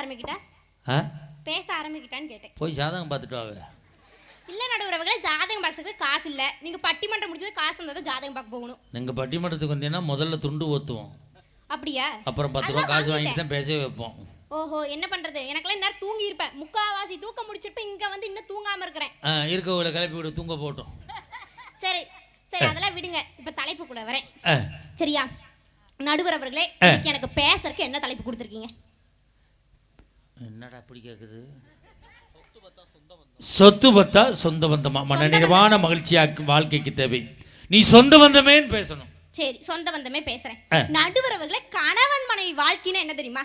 ஆரம்பிக்கிட்டா? பேச ஆரம்பிக்கிட்டான்னு கேட்டேன். போய் ஜாதகம் பார்த்துட்டு வாவே. இல்ல நடுவுறவங்களே ஜாதகம் பார்க்கறதுக்கு காசு இல்ல. நீங்க பட்டிமன்றம் முடிச்சது காசு இருந்தா தான் ஜாதகம் பார்க்க போகணும். நீங்கள் பட்டிமன்றத்துக்கு வந்தீங்கன்னா முதல்ல துண்டு ஊற்றுவோம் அப்படியா? அப்புறம் பத்து ரூபா காசு. வாங்கிட்டு தான் பேசவே வைப்போம். ஓஹோ என்ன பண்றது? எனக்கெல்லாம் இன்னும் தூங்கி இருப்பேன் முக்காவாசி தூக்கம் முடிச்சிருப்பேன். இங்க வந்து இன்னும் தூங்காம இருக்கிறேன். ஆ இருக்கவங்களை கிளப்பி விட தூங்க போட்டோம். சரி சரி அதெல்லாம் விடுங்க. இப்ப தலைப்புக்குள்ள வரேன். சரியா? நடுவர் அவர்களே இன்னைக்கு எனக்கு பேசுறதுக்கு என்ன தலைப்பு கொடுத்துருக்கீங்க? என்னடா அப்படி கேட்குது சொத்து பத்தா சொந்த பந்தமா? மன நிறைவான மகிழ்ச்சியாக்கு வாழ்க்கைக்கு தேவை. நீ சொந்த பந்தமேன்னு பேசணும். சரி சொந்த பந்தமே பேசுறேன். ஆ. நடுவர் அவர்களே கணவன் மனைவி வாழ்க்கைன்னா என்ன தெரியுமா?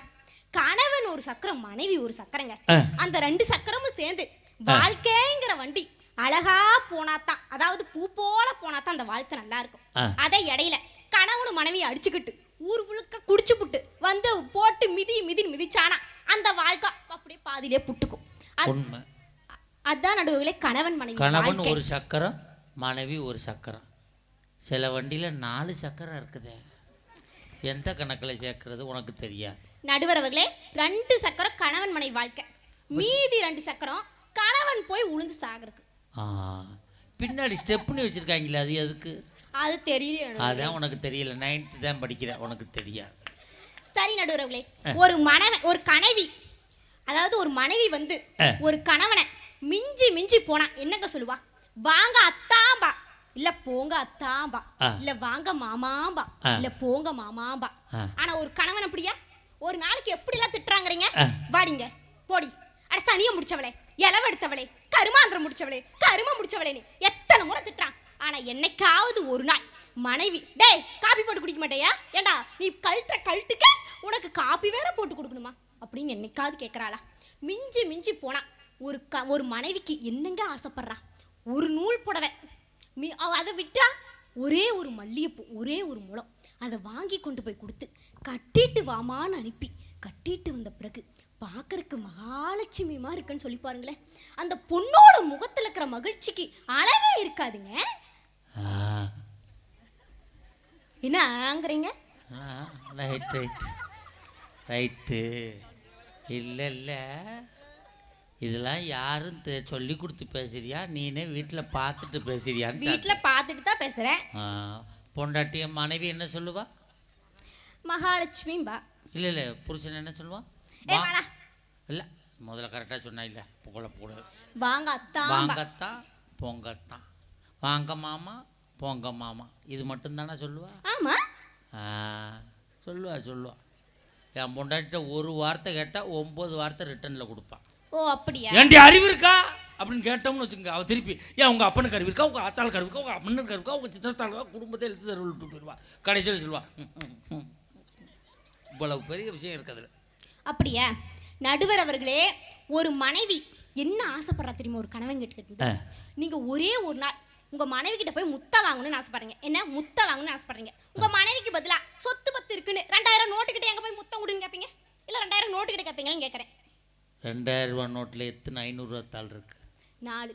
கணவன் ஒரு சக்கரம் மனைவி ஒரு சக்கரங்க. அந்த ரெண்டு சக்கரமும் சேர்ந்து வாழ்க்கைங்கிற வண்டி அழகா போனாதான் அதாவது பூ போல போனாதான் அந்த வாழ்க்கை நல்லா இருக்கும். அதை இடையில கணவனும் மனைவி அடிச்சுக்கிட்டு ஊர் முழுக்க குடிச்சு புட்டு வந்து போட்டு மிதி மிதி மிதிச்சானா அந்த வாழ்க்கை அப்படியே பாதியிலே புட்டுக்கும். உண்மை. அதான் நடுவுகளே கணவன் மனைவி கணவன். ஒரு சக்கரம் மனைவி ஒரு சக்கரம். சில வண்டியில் நாலு சக்கரம் இருக்குதே. எந்த கணக்கில் சேர்க்கறது உனக்கு தெரியாது. நடுவர் அவர்களே ரெண்டு சக்கரம் கணவன் மனைவி வாழ்க்கை. மீதி ரெண்டு சக்கரம் கணவன் போய் உளுந்து சாகுறதுக்கு. பின்னாடி ஸ்டெப்னு வச்சுருக்காங்களே அது எதுக்கு? அது தெரியல அதான் உனக்கு தெரியல. நைன்த்து தான் படிக்கிறேன் உனக்கு தெரியாது. சரி நடுவர்களே ஒரு மனைவன் ஒரு கனவி அதாவது ஒரு மனைவி வந்து. ஒரு கணவனை மிஞ்சி மிஞ்சி போனா என்னங்க சொல்லுவா? வாங்க அத்தாம்பா. இல்ல போங்க அத்தாம்பா. இல்ல வாங்க மாமாம்பா. இல்ல போங்க மாமாம்பா. ஆனா ஒரு கணவன் அப்படியா? ஒரு நாளைக்கு எப்படி எல்லாம் திட்டுறாங்கறீங்க. வாடிங்க போடி. அட சனிய முடிச்சவளே இளவெடுத்தவளே கருமாந்திரம் முடிச்சவளே கரும முடிச்சவளேன்னு எத்தனை முறை திட்டுறான். ஆனா என்னைக்காவது ஒரு நாள் மனைவி டேய் காபி போட்டு குடிக்க மாட்டேயா? ஏண்டா நீ கழுத்துற கழுத்துக்க உனக்கு காபி வேற போட்டு கொடுக்கணுமா? அப்படின்னு என்னைக்காவது கேட்குறாளா மிஞ்சி மிஞ்சி போனா ஒரு க ஒரு மனைவிக்கு என்னங்க ஆசைப்படுறா? ஒரு நூல் புடவை. மி அதை விட்டா ஒரே ஒரு மல்லிகைப்பூ ஒரே ஒரு முழம் அதை வாங்கி கொண்டு போய் கொடுத்து கட்டிட்டு வாமான்னு அனுப்பி கட்டிட்டு வந்த பிறகு பார்க்கறக்கு மகாலட்சுமிமா இருக்குன்னு சொல்லி பாருங்களேன். அந்த பொண்ணோட முகத்துல இருக்கிற மகிழ்ச்சிக்கு அளவே இருக்காதுங்க. ஆ. என்ன ஆங்குறீங்க? Right right right. இல்லை இல்லை இதெல்லாம் யாரும் சொல்லி கொடுத்து பேசுறியா? நீனே வீட்டில் பார்த்துட்டு பேசுறியான்னு வீட்ல பார்த்துட்டு தான் பேசுறேன். ஆ, பொண்டாட்டிய மனைவி என்ன சொல்லுவா? மகாலட்சுமிம்பா இல்லை இல்லை புருஷன் என்ன சொல்லுவான் இல்லை முதல்ல கரெக்டாக சொன்னா இல்லை. புகழ புகழ வாங்க அத்தாம்பா வாங்கத்தான் பொங்கத்தான். வாங்க மாமா போங்க மாமா. இது மட்டும்தானே சொல்லுவா? ஆமா. சொல்லுவா சொல்லுவா. என் பொண்டாட்டிட்ட ஒரு வார்த்தை கேட்டால் ஒம்பது வார்த்தை ரிட்டனில் கொடுப்பான். ஓ அப்படியா? ஏன்டி அறிவு இருக்கா? அப்படின்னு கேட்டோம்னு வச்சுக்கோங்க. அவ திருப்பி ஏன் உங்கள் அப்பனுக்கு அறிவு இருக்கா? உங்கள் அத்தாளுக்கு அறிவு இருக்கா? உங்கள் அம்மனுக்கு அறிவு இருக்கா? உங்கள் சித்தத்தாள் இருக்கா? குடும்பத்தை எழுத்து தருவில் விட்டு போயிடுவா கடைசியில் சொல்லுவா. இவ்வளவு பெரிய விஷயம் இருக்குது. அப்படியா? நடுவர் அவர்களே ஒரு மனைவி என்ன ஆசைப்படுறா தெரியுமா? ஒரு கணவன் கிட்ட ஆ. நீங்க ஒரே ஒரு நாள் உங்க மனைவி கிட்ட போய் முத்த வாங்கணும்னு ஆசைப்படுறீங்க. என்ன? முத்த வாங்கணும்னு ஆசைப்படுறீங்க. உங்க மனைவிக்கு பதிலா சொத்து இருக்குன்னு ரெண்டாயிரம் நோட்டு கிட்ட எங்க போய் முத்தம் கொடுன்னு கேப்பீங்க? இல்ல ரெண்டாயிரம் நோட்டு கிட்ட கேப்பீங்கன்னு கேட்கறேன் ரெண்டாயிரம் ரூபா நோட்டில் எத்தனை? ஐநூறுரூவா தாள் இருக்கு. நாலு.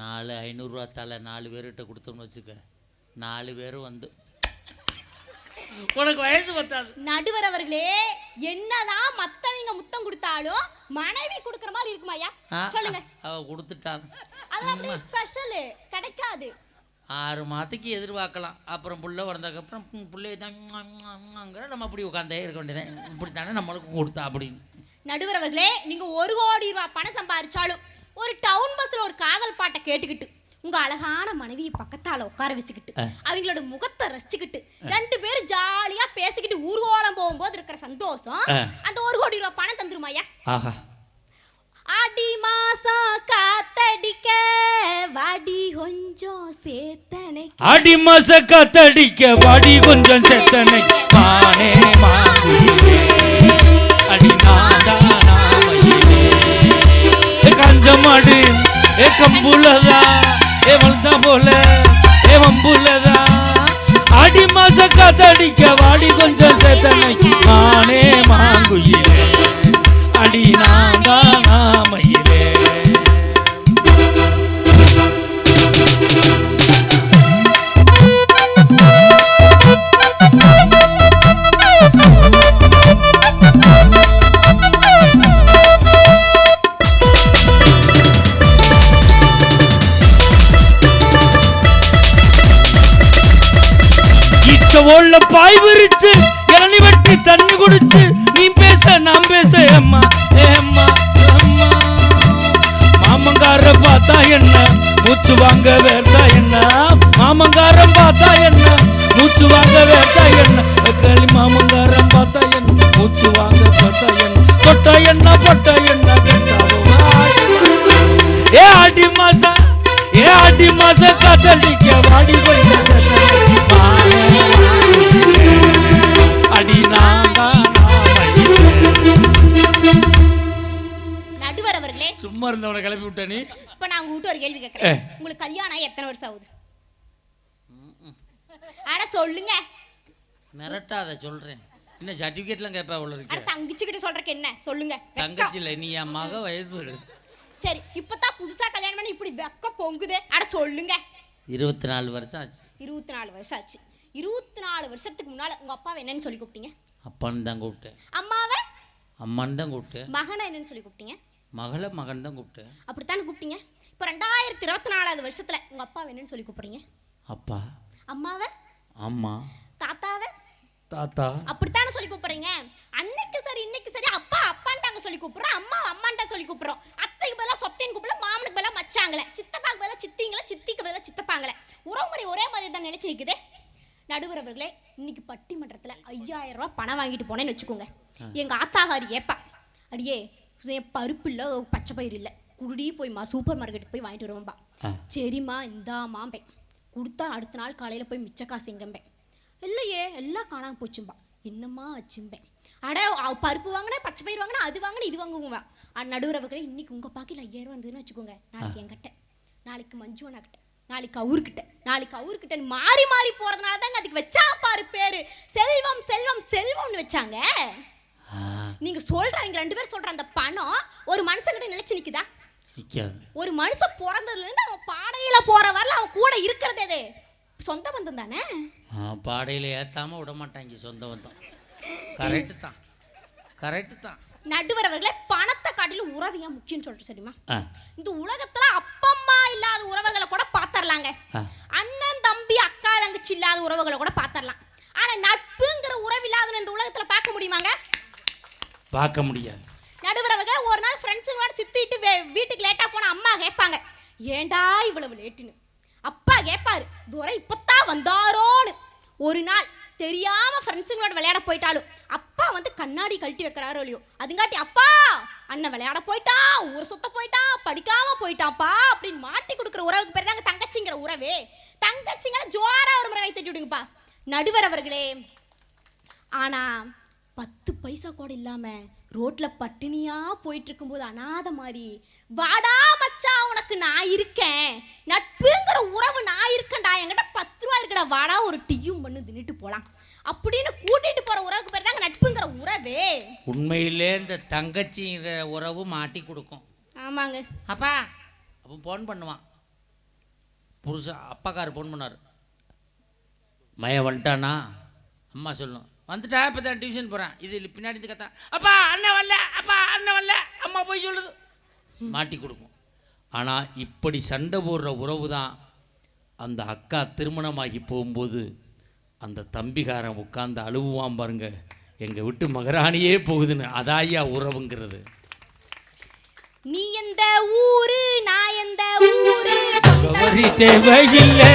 நாலு ஐநூறுரூவா தாளை நாலு பேர்கிட்ட கொடுத்தோம்னு வச்சுக்க. நாலு பேரும் வந்து. உனக்கு வயசு பத்தாது. நடுவர் அவர்களே என்னதான் மத்தவங்க முத்தம் கொடுத்தாலும் மனைவி கொடுக்குற மாதிரி இருக்குமாயா சொல்லுங்க. அவ கொடுத்துட்டான். அதெல்லாம் அப்படியே ஸ்பெஷல் கிடைக்காது. ஆறு மாதத்துக்கு எதிர்பார்க்கலாம். அப்புறம் புள்ள வளர்ந்ததுக்கப்புறம் பிள்ளைய தான் நம்ம அப்படி உட்காந்தே இருக்க வேண்டியதான் இப்படி தானே நம்மளுக்கும் கொடுத்தா அப்படின்னு. நடுவர் அவர்களே நீங்க ஒரு கோடி ரூபாய் பணம் சம்பாதிச்சாலும் ஒரு டவுன் பஸ்ல ஒரு காதல் பாட்டை கேட்டுக்கிட்டு உங்க அழகான மனைவியை பக்கத்தால உட்கார வச்சுக்கிட்டு அவங்களோட முகத்தை ரசிச்சுக்கிட்டு ரெண்டு பேரும் ஜாலியா பேசிக்கிட்டு ஊர்வலம் போகும்போது இருக்கிற சந்தோஷம். அந்த ஒரு கோடி ரூபாய் பணம் தந்துருமாயா ஆஹா. அடி மாசம் காத்தடிக்க வடி கொஞ்சம் சேத்தனை அடி மச காத்தடிக்க வடி கொஞ்சம் சேத்தனை மானே மாகுயிலே அடி நாதா நாமயிலே ஏ கஞ்ச மாடு ஏ கம்புலதா ஏ வந்தா போல ஏ வம்புலதா. அடி மச காத்தடிக்க வாடி கொஞ்சம் சேத்தனை மானே ஓல்ல பாய் விரிச்சு இளநி வெட்டி தண்ணி குடிச்சு. நீ பேச நான் பேச அம்மா ஏம்மா அம்மா மாமங்கார பார்த்தா என்ன? மூச்சு வாங்க வேட்டா என்ன? மாமங்காரம் பார்த்தா என்ன? மூச்சு வாங்க வேட்டா என்ன? வெக்காளி மாமங்காரம் பார்த்தா என்ன? மூச்சு வாங்க பார்த்தா என்ன? தொட்டா என்ன பட்டா என்ன ஏ ஆடி மாசா ஏ ஆடி மாசா காதலிக்க வாடி விட்ட நீ? இப்ப நான் உங்ககிட்ட ஒரு கேள்வி கேட்கறேன் உங்களுக்கு கல்யாணம் ஆகி எத்தனை வருஷம் ஆகுது? அட சொல்லுங்க. மிரட்டாத சொல்றேன். இன்னும் சர்டிஃபிகேட்லாம் கேட்பா உள்ள அட இருக்கு? தங்கச்சி கிட்ட சொல்றக்கு என்ன? சொல்லுங்க. தங்கச்சி இல்லை நீ என் மக வயசு. சரி இப்பதான் புதுசா கல்யாணம் பண்ணி இப்படி வெக்க பொங்குதே. அட சொல்லுங்க. இருபத்தி நாலு வருஷம் ஆச்சு. இருபத்தி நாலு வருஷம் ஆச்சு. இருபத்தி நாலு வருஷத்துக்கு முன்னால உங்க அப்பாவை என்னன்னு சொல்லி கூப்பிட்டீங்க? அப்பான்னு தான் கூப்பிட்டேன். அம்மாவை? அம்மான்னு தான் கூப்பிட்டேன். மகனை என்னன்னு சொல்லி கூப்பிட்டீங்க? மகளை மகன் தான் கூப்பிட்டேன் அப்படித்தானே கூப்பிட்டீங்க? இப்போ ரெண்டாயிரத்தி இருபத்தி நாலாவது வருஷத்துல உங்க அப்பாவை என்னன்னு சொல்லி கூப்பிடுறீங்க. அப்பா. அம்மாவை? அம்மா. தாத்தாவை? தாத்தா. அப்படித்தானே சொல்லி கூப்பிடுறீங்க. அன்னைக்கு சரி இன்னைக்கு சரி அப்பா அப்பான்ட்டாங்க சொல்லி கூப்பிடுறோம். அம்மா அம்மான்ட்டா சொல்லி கூப்பிடுறோம். அத்தைக்கு பதிலாக சொத்தேன்னு கூப்பிடல மாமனுக்கு பதிலாக மச்சாங்களே. சித்தப்பாக்கு பதிலாக சித்திங்களே சித்திக்கு பதிலாக சித்தப்பாங்களே. உறவு முறை ஒரே மாதிரி தான் நினைச்சு நிற்குதே நடுவர் அவர்களே இன்னைக்கு பட்டிமன்றத்தில் ஐயாயிரம் ரூபாய் பணம் வாங்கிட்டு போனேன்னு வச்சுக்கோங்க. எங்க ஆத்தாகாரி ஏப்பா அடியே என் பருப்பு இல்லை பச்சை பயிர் இல்லை. குடி போய்மா சூப்பர் மார்க்கெட்டுக்கு போய் வாங்கிட்டு வருவோம்பா. சரிம்மா இந்தாமாம்பே கொடுத்தா அடுத்த நாள் காலையில் போய் மிச்ச காசு எங்கம்பேன் இல்லையே எல்லாம் காணாம போச்சும்பா. என்னம்மா வச்சும்பேன் அட பருப்பு வாங்கினேன் பச்சை பயிர் வாங்கினேன் அது வாங்கினேன் இது வாங்குவா நடுவுறவர்களே இன்னைக்கு உங்கள் பாக்கில் ஐயாயிரம் வந்ததுன்னு வச்சுக்கோங்க. நாளைக்கு என்கிட்ட. நாளைக்கு மஞ்சு அண்ணாக்கிட்ட. நாளைக்கு அவர்கிட்ட. நாளைக்கு அவர்கிட்ட மாறி மாறி போகிறதுனால தாங்க அதுக்கு வச்சா பாரு பேரு. செல்வம் செல்வம் செல்வம்னு வச்சாங்க. நீங்க சொல்றாங்க ரெண்டு பேரும் சொல்ற அந்த பணம் ஒரு மனுஷங்கிட்ட நிலைச்சு நிக்குதா? ஒரு மனுஷன் பிறந்ததுல இருந்து அவன் பாடையில போற வரல அவன் கூட இருக்கிறதே. சொந்த பந்தம் தானே? பாடையில் ஏற்றாம விட மாட்டாங்க சொந்த பந்தம். கரெக்டு தான். கரெக்டு தான். நடுவரவர்களே பணத்தை காட்டிலும் உறவு ஏன் முக்கியம்னு சொல்லிட்டு சரிமா இந்த உலகத்துல அப்பம்மா இல்லாத உறவுகளை கூட பாத்தரலாங்க. அண்ணன் தம்பி அக்கா தங்கச்சி இல்லாத உறவுகளை கூட பாத்தரலாம். ஆனா நட்புங்கிற உறவு இல்லாத இந்த உலகத்துல பார்க்க முடியுமாங்க? பார்க்க முடியாது. நடுவரவங்க ஒரு நாள் ஃப்ரெண்ட்ஸுங்களோட சித்திட்டு வீட்டுக்கு லேட்டா போன அம்மா கேட்பாங்க ஏண்டா இவ்வளவு லேட்டுன்னு அப்பா கேட்பாரு துரை இப்போத்தான் வந்தாரோன்னு. ஒரு நாள் தெரியாம ஃப்ரெண்ட்ஸுங்களோட விளையாட போயிட்டாலும் அப்பா வந்து கண்ணாடி கழட்டி வைக்கிறாரோ இல்லையோ அதுங்காட்டி அப்பா அண்ணன் விளையாட போயிட்டான் ஊர் சுத்த போயிட்டான் படிக்காம போயிட்டான்ப்பா அப்படின்னு மாட்டி கொடுக்குற உறவுக்கு பேர் தாங்க தங்கச்சிங்கிற உறவே. தங்கச்சிங்களை ஜோரா ஒரு முறை கை தட்டி விடுங்கப்பா. நடுவர் அவர்களே ஆனா பத்து பைசா கூட இல்லாம ரோட்ல பட்டினியா போயிட்டு இருக்கும்போது அனாதை மாதிரி வாடா மச்சான் உனக்கு நான் இருக்கேன். நட்புங்கிற உறவு நான் இருக்கேன்டா. என்கிட்ட பத்து ரூபா இருக்குடா. வாடா ஒரு டீயும் பண்ணு தின்னுட்டு போலாம். அப்படின்னு கூட்டிட்டு போற உறவுக்கு பேர் தாங்க நட்புங்கிற உறவே. உண்மையிலே இந்த தங்கச்சிங்கிற உறவு மாட்டி கொடுக்கும். ஆமாங்க. அப்பா அப்போ ஃபோன் பண்ணுவான். புருஷன் அப்பாக்கார் ஃபோன் பண்ணார். மய வந்துட்டானா? அம்மா சொல்லணும் வந்துட்டா இப்போ தான் டியூஷன் போகிறேன் இது பின்னாடி இருந்து கத்தா அப்பா அண்ணன் வரல அப்பா அண்ணன் வரல. அம்மா போய் சொல்லுது. மாட்டி கொடுக்கும். ஆனால் இப்படி சண்டை போடுற உறவு தான் அந்த அக்கா திருமணமாகி போகும்போது அந்த தம்பிகாரன் உட்காந்து அழுவுவான் பாருங்க. எங்கள் விட்டு மகராணியே போகுதுன்னு. அதாயா உறவுங்கிறது. நீ எந்த ஊரு நான் எந்த ஊரு? தேவையில்லை.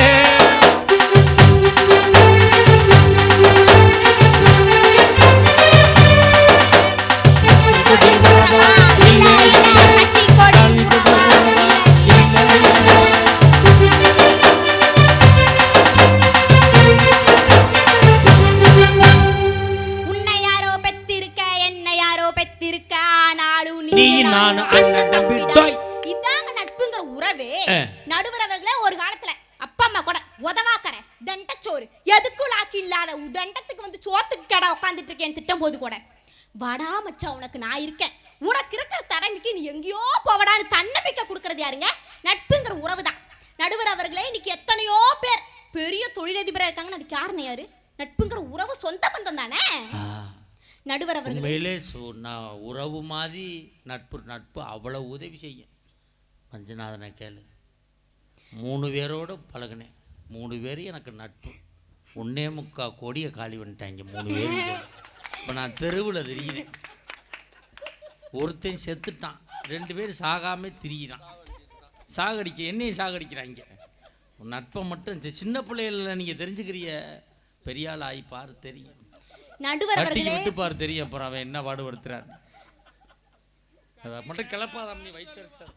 இருக்கேன் திட்டம் போது கூட. வாடா மச்சான் உனக்கு நான் இருக்கேன். உனக்கு இருக்கிற திறமைக்கு நீ எங்கேயோ போவடான்னு தன்னம்பிக்கை கொடுக்கறது யாருங்க? நட்புங்கிற உறவு தான் நடுவர் அவர்களே இன்னைக்கு எத்தனையோ பேர் பெரிய தொழிலதிபரா இருக்காங்கன்னு அதுக்கு காரணம் யாரு? நட்புங்கிற உறவு சொந்த பந்தம் தானே? நடுவர் அவர்களே. உண்மையிலே நான் உறவு மாதிரி நட்பு நட்பு அவ்வளோ உதவி செய்யும். மஞ்சநாதனை கேளு. மூணு பேரோட பழகினேன். மூணு பேர் எனக்கு நட்பு. ஒன்னே முக்கா கோடியை காலி பண்ணிட்டாங்க மூணு பேர். இப்போ நான் தெருவில் திரிகிறேன் ஒருத்தன் செத்துட்டான். ரெண்டு பேர் சாகாம திரியிறான். சாகடிக்க என்னையும் சாகடிக்கிறாங்க. உன் நட்பை மட்டும் இந்த சின்ன பிள்ளைகள நீங்கள் தெரிஞ்சுக்கிறிய பெரிய ஆள் ஆகி பாரு தெரியும். நடுவர் கட்டிக்கு அவர்களே விட்டு பாரு தெரியும். அப்புறம் அவன் என்ன பாடுபடுத்துறான் அதை மட்டும் கிளப்பாதாம் நீ வைத்திருக்க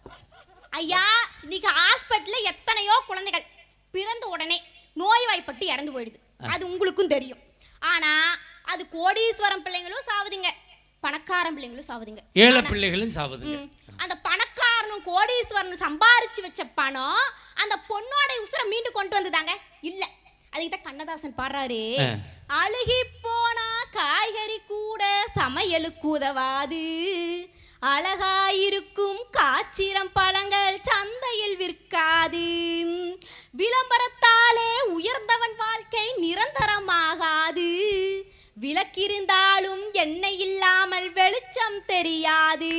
ஐயா இன்னைக்கு ஹாஸ்பிட்டல்ல எத்தனையோ குழந்தைகள் பிறந்த உடனே நோய்வாய்ப்பட்டு இறந்து போயிடுது. அது உங்களுக்கும் தெரியும். ஆனா அது கோடீஸ்வரம் பிள்ளைங்களும் சாவுதுங்க. பணக்காரன் பிள்ளைங்களும் சாவுதுங்க. ஏழை பிள்ளைகளும் சாவுதுங்க. அந்த பணக்காரனும் கோடீஸ்வரனும் சம்பாரிச்சு வச்ச பணம் அந்த பொண்ணோட உசுரை மீண்டு கொண்டு வந்ததாங்க. இல்ல. அதுக்கிட்ட கண்ணதாசன் பாடுறாரு. அழுகி போனா காய்கறி கூட சமையலுக்கு உதவாது. அழகாயிருக்கும் காச்சிரம் பழங்கள் விளக்கிருந்தாலும் எண்ணெய் இல்லாமல் வெளிச்சம் தெரியாது.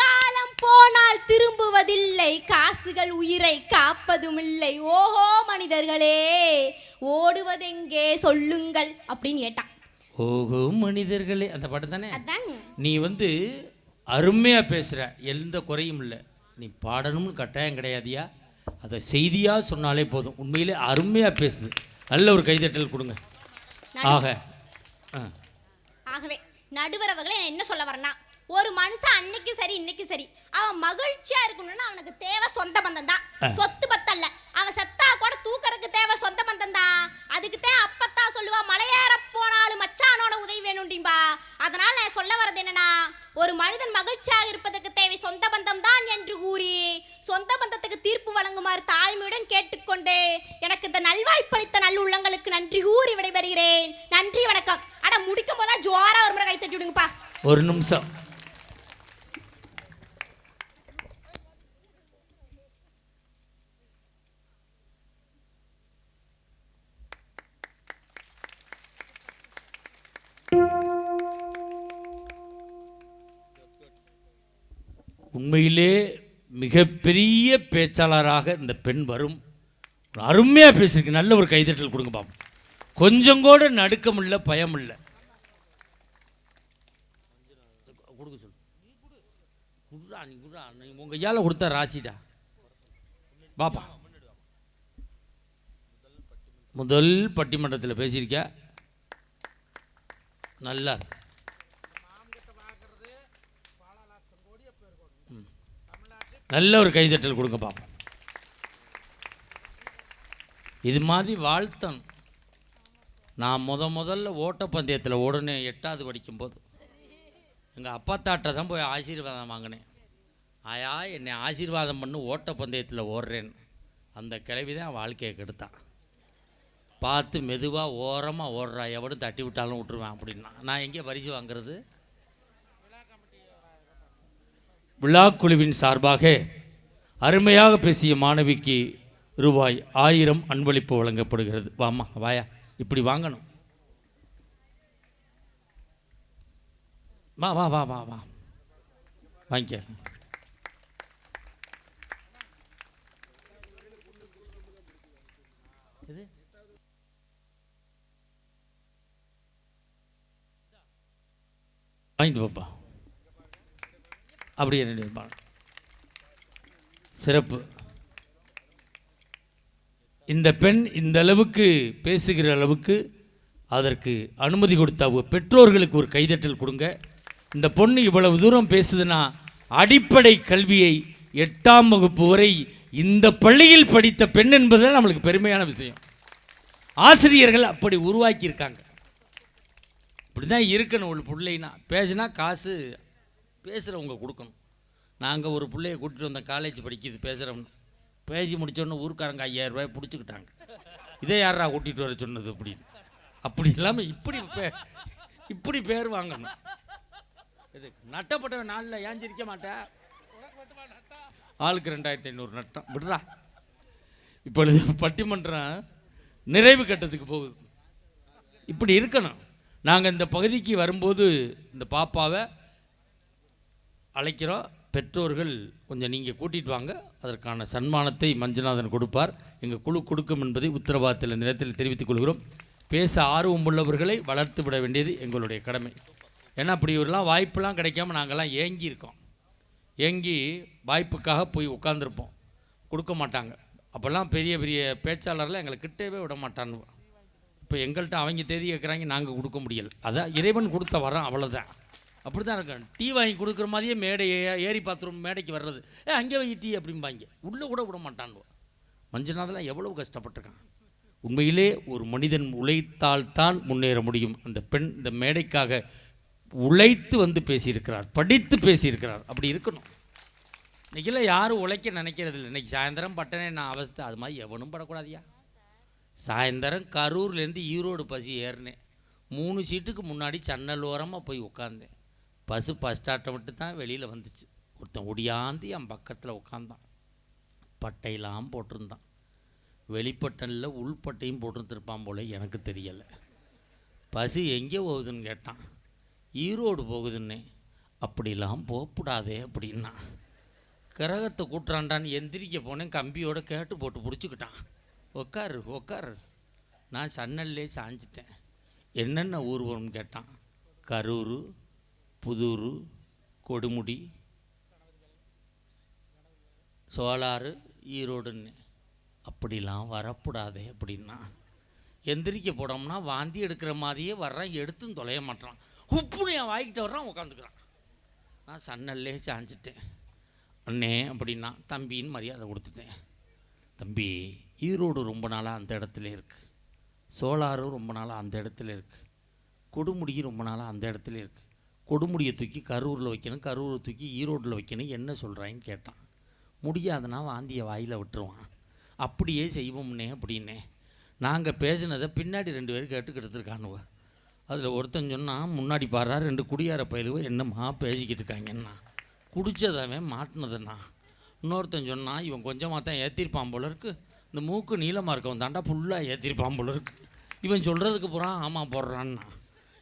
காலம் போனால் திரும்புவதில்லை காசுகள் உயிரை காப்பதுமில்லை. ஓஹோ மனிதர்களே ஓடுவதெங்கே சொல்லுங்கள் அப்படின்னு கேட்டான். ஓஹோ மனிதர்களே அந்த பாட்டு தானே? நீ வந்து அருமையாக பேசுகிற எந்த குறையும் இல்லை. நீ பாடணும்னு கட்டாயம் கிடையாதியா? அதை செய்தியாக சொன்னாலே போதும். உண்மையிலே அருமையாக பேசுது. நல்ல ஒரு கைதட்டல் கொடுங்க. ஆக ஆகவே நடுவர் அவர்களே நான் என்ன சொல்ல வரேன்னா ஒரு மனுஷன் அன்னைக்கு சரி இன்னைக்கு சரி. அவன் மகிழ்ச்சியா இருக்கணும்னா அவனுக்கு தேவை சொந்த பந்தம் தான். சொத்து பத்தல்ல. அவன் செத்தா கூட தூக்கறதுக்கு தேவை சொந்த பந்தம் தான் அதுக்கு தே அப்பத்தா சொல்லுவா மலையேற போனாலும் மச்சானோட உதவி வேணும்டிம்பா. அதனால நான் சொல்ல வர்றது என்னன்னா ஒரு மனிதன் மகிழ்ச்சியாக இருப்பதற்கு தேவை சொந்த பந்தம் தான் என்று கூறி சொந்த பந்தத்துக்கு தீர்ப்பு வழங்குமாறு தாழ்மையுடன் கேட்டுக்கொண்டு எனக்கு இந்த நல்வாய்ப்பளித்த நல்லுள்ளங்களுக்கு நன்றி கூறி விடைபெறுகிறேன் நன்றி வணக்கம் அட முடிக்கும் போதா ஜோரா ஒரு விடுங்கப்பா ஒரு நிமிஷம். உண்மையிலே மிகப்பெரிய பேச்சாளராக இந்த பெண் வரும். அருமையாக பேசியிருக்கு. நல்ல ஒரு கைதட்டல் கொடுங்க பாப்போம் கொஞ்சம் கூட நடுக்கம் இல்லை பயம் இல்லை கொடுக்க சொல்லு. குடுறா நீ குடுறா. நீ உங்கள் கையால் கொடுத்தா ராசிடா. பாப்பா முதல் பட்டிமன்றத்தில் பேசியிருக்க நல்லா ம். நல்ல ஒரு கைதட்டல் கொடுங்க பாப்பா இது மாதிரி வாழ்த்தன் நான் முத முதல்ல ஓட்டப்பந்தயத்தில் உடனே எட்டாவது படிக்கும்போது எங்கள் அப்பா தாட்டை தான் போய் ஆசீர்வாதம் வாங்கினேன். ஆயா என்னை ஆசீர்வாதம் பண்ணி ஓட்டப்பந்தயத்தில் ஓடுறேன். அந்த கிளவி தான் வாழ்க்கையை கெடுத்தான். பார்த்து மெதுவாக ஓரமாக ஓடுறா. எவனும் தட்டி விட்டாலும் விட்டுருவேன் அப்படின்னா. நான் எங்கே பரிசு வாங்குறது? விழா குழுவின் சார்பாக அருமையாக பேசிய மாணவிக்கு ரூபாய் ஆயிரம் அன்பளிப்பு வழங்கப்படுகிறது. வாமா வாயா. இப்படி வாங்கணும். வா வா வா வா வா. வாங்கிக்க. இது வாங்கிட்டு பாப்பா அப்படியே ரெண்டு. சிறப்பு. இந்த பெண் இந்த அளவுக்கு பேசுகிற அளவுக்கு அதற்கு அனுமதி கொடுத்த பெற்றோர்களுக்கு ஒரு கைதட்டல் கொடுங்க. இந்த பொண்ணு இவ்வளவு தூரம் பேசுதுன்னா அடிப்படை கல்வியை எட்டாம் வகுப்பு வரை இந்த பள்ளியில் படித்த பெண் என்பது நம்மளுக்கு பெருமையான விஷயம். ஆசிரியர்கள் அப்படி உருவாக்கியிருக்காங்க. இப்படி தான் இருக்கணும் ஒரு பிள்ளைனா. பேசுனா காசு பேசுகிறவங்க கொடுக்கணும். நாங்கள் ஒரு பிள்ளைய கூட்டிகிட்டு வந்தோம் காலேஜ் படிக்கிறது பேசுகிறோம்னு பேசி முடிச்சோடனே ஊருக்காரங்க ஐயாயிரம் ரூபாய் பிடிச்சிக்கிட்டாங்க. இதே யாரா கூட்டிகிட்டு வர சொன்னது அப்படின்னு. அப்படி இல்லாமல் இப்படி இப்படி பேர் வாங்கணும். இது நட்டப்பட்டவன் நாளில் ஏன் சிரிக்க மாட்டேன். ஆளுக்கு ரெண்டாயிரத்தி ஐநூறு நட்டம். விடுறா. இப்பொழுது பட்டிமன்றம் நிறைவு கட்டத்துக்கு போகுது. இப்படி இருக்கணும். நாங்கள் இந்த பகுதிக்கு வரும்போது இந்த பாப்பாவை அழைக்கிறோம். பெற்றோர்கள் கொஞ்சம் நீங்கள் கூட்டிகிட்டு வாங்க. அதற்கான சன்மானத்தை மஞ்சுநாதன் கொடுப்பார். எங்கள் குழு கொடுக்கும் என்பதை உத்தரவாதத்தில் இந்த நேரத்தில் தெரிவித்துக் கொள்கிறோம். பேச ஆர்வம் உள்ளவர்களை வளர்த்து விட வேண்டியது எங்களுடைய கடமை. ஏன்னா அப்படி ஒருலாம் வாய்ப்புலாம் கிடைக்காம நாங்கள்லாம் ஏங்கியிருக்கோம் ஏங்கி வாய்ப்புக்காக போய் உட்காந்துருப்போம் கொடுக்க மாட்டாங்க. அப்போல்லாம் பெரிய பெரிய பேச்சாளர்லாம் எங்களை கிட்டவே விட மாட்டான்னு இப்போ எங்கள்கிட்ட அவங்க தேதி கேட்குறாங்க நாங்கள் கொடுக்க முடியல. அதான் இறைவன் கொடுத்த வரோம் அவ்வளோதான் அப்படி தான் இருக்கும். டீ வாங்கி கொடுக்குற மாதிரியே மேடை ஏறி பாத்ரூம் மேடைக்கு வர்றது. ஏ அங்கே வாங்கி டீ அப்படிம்பாங்க. உள்ளே கூட விட மாட்டான்வா மஞ்சநாதெல்லாம் எவ்வளவு கஷ்டப்பட்டிருக்கான். உண்மையிலே ஒரு மனிதன் உழைத்தால்தான் முன்னேற முடியும். அந்த பெண் இந்த மேடைக்காக உழைத்து வந்து பேசியிருக்கிறார் படித்து பேசியிருக்கிறார். அப்படி இருக்கணும். இன்னைக்கெல்லாம் யாரும் உழைக்க நினைக்கிறது இல்லை. இன்றைக்கி சாயந்தரம் பட்டனே நான் அவஸ்தை. அது மாதிரி எவனும் படக்கூடாதியா? சாயந்தரம் கரூர்லேருந்து ஈரோடு பசி ஏறினேன். மூணு சீட்டுக்கு முன்னாடி சன்னல் ஓரமாக போய் உட்காந்தேன் பஸ்ஸு பஸ் ஸ்டார்ட்டை விட்டு தான் வெளியில் வந்துச்சு. ஒருத்தன் ஒடியாந்து என் பக்கத்தில் உட்காந்தான் பட்டையெல்லாம் போட்டிருந்தான். வெளிப்பட்டனில் உள்பட்டையும் போட்டிருந்துருப்பான் போல எனக்கு தெரியலை. பசு எங்கே போகுதுன்னு கேட்டான். ஈரோடு போகுதுன்னு. அப்படிலாம் போகக்கூடாதே அப்படின்னா. கிரகத்தை கூட்டுறான்டான்னு எந்திரிக்க போனேன் கம்பியோட கேட்டு போட்டு பிடிச்சிக்கிட்டான். உக்காரு உக்காரு. நான் சன்னல்லே சாஞ்சிட்டேன். என்னென்ன ஊர் வரும்னு கேட்டான். கரூர் புதூர் கொடுமுடி. சோலாறு ஈரோடுன்னு. அப்படிலாம் வரக்கூடாதே அப்படின்னா. எந்திரிக்க போனோம்னா வாந்தி எடுக்கிற மாதிரியே வர்றான் எடுத்தும் தொலைய மாட்டான். உப்புன்னு என் வாய்க்கிட்ட வர்றான் உட்காந்துக்கிறான் நான் சன்னல்லே சாஞ்சிட்டேன். அண்ணே அப்படின்னா தம்பின்னு மரியாதை கொடுத்துட்டேன். தம்பி ஈரோடு ரொம்ப நாளாக அந்த இடத்துல இருக்குது சோலாரும் ரொம்ப நாளாக அந்த இடத்துல இருக்குது கொடுமுடி ரொம்ப நாளாக அந்த இடத்துல இருக்குது கொடுமுடியை தூக்கி கரூரில் வைக்கணும் கரூரை தூக்கி ஈரோட்டில் வைக்கணும் என்ன சொல்கிறான்னு கேட்டான். முடியாதுன்னா வாந்தியை வாயில் விட்டுருவான். அப்படியே செய்வோம்னே அப்படின்னே நாங்கள் பேசினதை பின்னாடி ரெண்டு பேரும் கேட்டுக்கிட்டு இருக்கானுவ அதில் ஒருத்தன் சொன்னால் முன்னாடி பாரா ரெண்டு குடியார பயிலுவ என்னம்மா பேசிக்கிட்டு இருக்காங்கண்ணா? குடித்ததவன் மாட்டினதுண்ணா. இன்னொருத்தன் சொன்னால் இவன் கொஞ்சமாக தான் ஏற்றிருப்பான் போல இருக்கு. இந்த மூக்கு நீளமாக இருக்கவன் தாண்டா ஃபுல்லாக ஏற்றிருப்பான் போல இருக்கு. இவன் சொல்கிறதுக்கு பூரா ஆமாம் போடுறான்னா.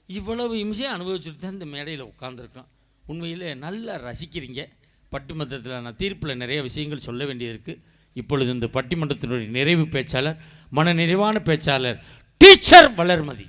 இவ்வளவு இம்சையை அனுபவிச்சுட்டு தான் இந்த மேடையில் உட்காந்துருக்கான் உண்மையில் நல்லா ரசிக்கிறீங்க. பட்டிமன்றத்தில் நான் தீர்ப்பில் நிறைய விஷயங்கள் சொல்ல வேண்டியது இருக்குது இப்பொழுது இந்த பட்டிமன்றத்தினுடைய நிறைவு பேச்சாளர் மன நிறைவான பேச்சாளர் டீச்சர் வளர்மதி.